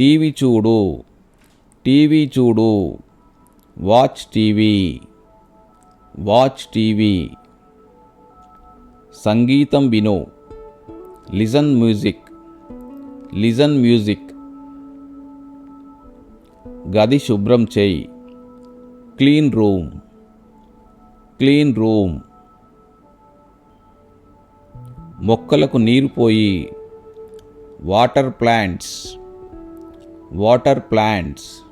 TV చూడు. TV చూడు. Watch TV. Watch TV. సంగీతం విను. Listen music. Listen music. గది శుభ్రం చేయి. Clean room. Clean room. మొక్కలకు నీరు పోయి. Water plants. Water plants.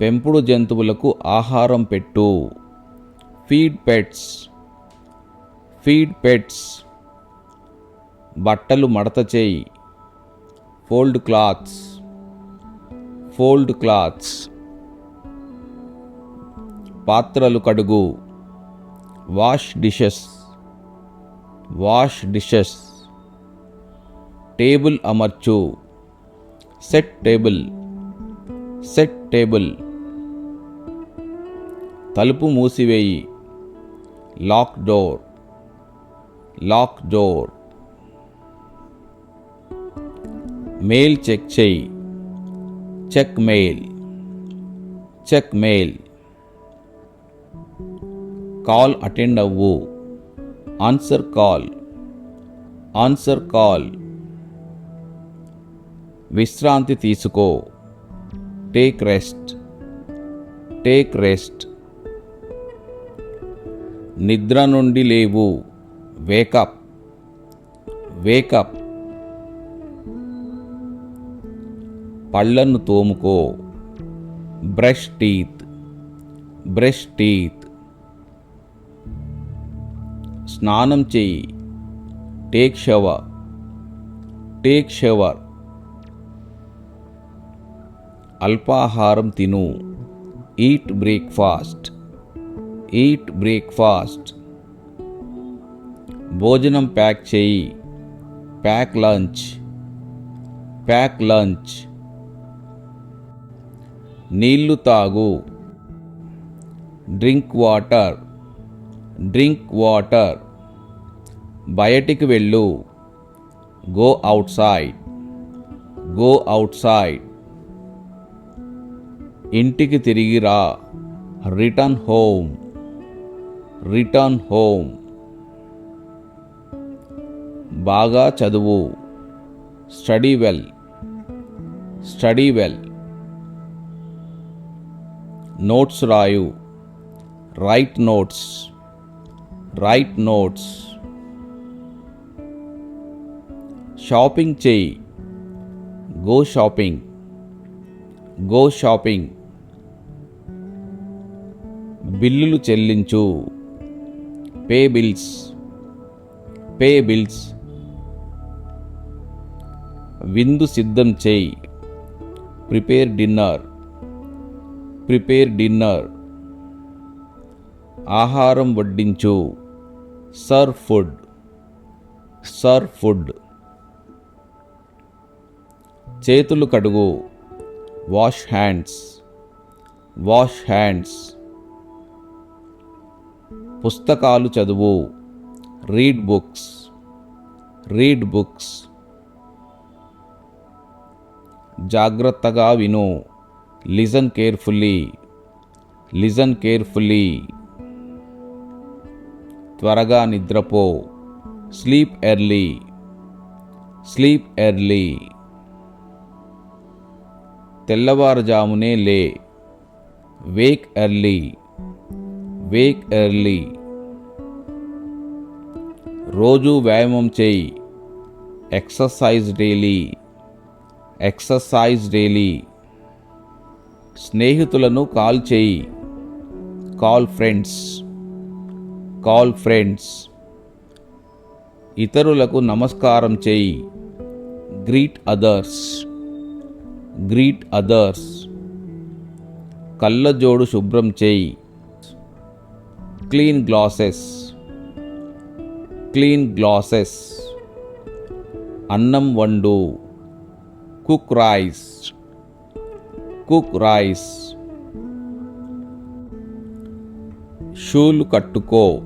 పెంపుడు జంతువులకు ఆహారం పెట్టు. Feed pets. Feed pets. బట్టలు మడత చేయి. Fold clothes. Fold clothes. పాత్రలు కడుగు. Wash dishes. Wash dishes. Table అమర్చు. Set table set table. తలుపు మూసివేయి. Lock door lock door. Mail check చేయి. Check mail check mail. Call attend అవ్వు. Answer call answer call. విశ్రాంతి తీసుకో. టేక్ రెస్ట్ టేక్ రెస్ట్ నిద్ర నుండి లేవు. వేకప్ వేకప్ పళ్ళను తోముకో. బ్రష్ టీత్ బ్రష్ టీత్ స్నానం చేయి. టేక్ షవర్ టేక్ షవర్ అల్పాహారం తిను. ఈట్ బ్రేక్ఫాస్ట్ ఈట్ బ్రేక్ఫాస్ట్ భోజనం ప్యాక్ చేయి. ప్యాక్ లంచ్ ప్యాక్ లంచ్ నీళ్ళు తాగు. డ్రింక్ వాటర్ డ్రింక్ వాటర్ బయటికి వెళ్ళు. Go outside go outside ఇంటికి తిరిగి రా. Return home. Return home. బాగా చదువు. Study well. Study well. Notes రాయు. Write notes. Write notes. Shopping చేయి. Go shopping. Go shopping. బిల్లులు చెల్లించు. Pay bills pay bills. విందు సిద్ధం చేయి. Prepare dinner prepare dinner. ఆహారం వడ్డించు. Serve food serve food. చేతులు కడుగు. Wash hands wash hands. పుస్తకాలు చదువు. రీడ్ బుక్స్ రీడ్ బుక్స్ జాగ్రత్తగా విను. లిజన్ కేర్ఫుల్లీ లిజన్ కేర్ఫుల్లీ త్వరగా నిద్రపో. స్లీప్ ఎర్లీ స్లీప్ ఎర్లీ తెల్లవారుజామునే లే. వేక్ ఎర్లీ వేక్ ఎర్లీ రోజు వ్యాయామం చేయి. ఎక్సర్సైజ్ డైలీ ఎక్సర్సైజ్ డైలీ స్నేహితులను కాల్ చేయి. కాల్ ఫ్రెండ్స్ కాల్ ఫ్రెండ్స్ ఇతరులకు నమస్కారం చేయి. గ్రీట్ అదర్స్ గ్రీట్ అదర్స్ కళ్ళజోడు శుభ్రం చేయి. Clean glasses. Clean glasses. అన్నం వండు. Cook rice. Cook rice. షూలు కట్టుకో.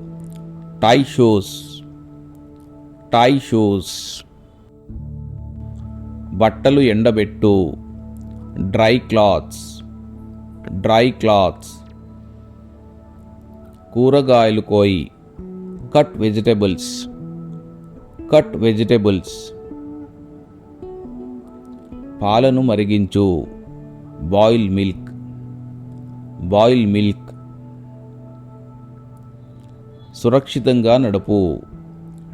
Tie shoes. Tie shoes. బట్టలు ఎండబెట్టు. Dry clothes. Dry clothes. కూరగాయలు కోయి. Cut vegetables. Cut vegetables. పాలను మరిగించు. Boil milk. Boil milk. సురక్షితంగా నడుపు.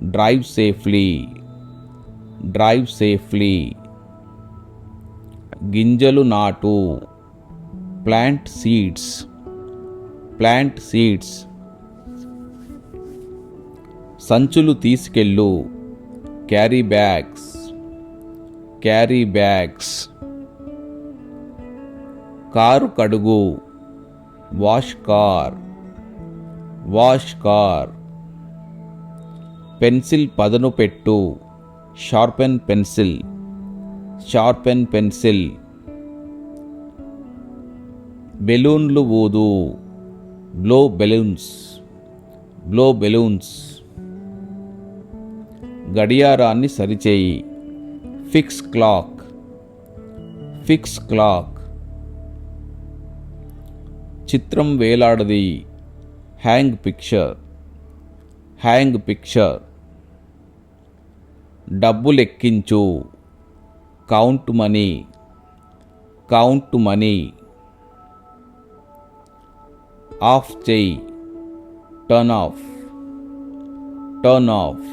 Drive safely. Drive safely. గింజలు నాటు. Plant seeds. Plant seeds. సంచులు తీసుకెళ్ళు. Carry bags. Carry bags. Car కడుగు. Wash car. Wash car. Pencil పదను పెట్టు. Sharpen pencil. Sharpen pencil. బెలూన్లు ఊదు. బ్లో బెలూన్స్ బ్లో బెలూన్స్ గడియారాన్ని సరిచేయి. ఫిక్స్ క్లాక్ ఫిక్స్ క్లాక్ చిత్రం వేలాడది. హ్యాంగ్ పిక్చర్ హ్యాంగ్ పిక్చర్ డబ్బు లెక్కించు. Count money count money of చేయి టర్న్ ఆఫ్ టర్న్ ఆఫ్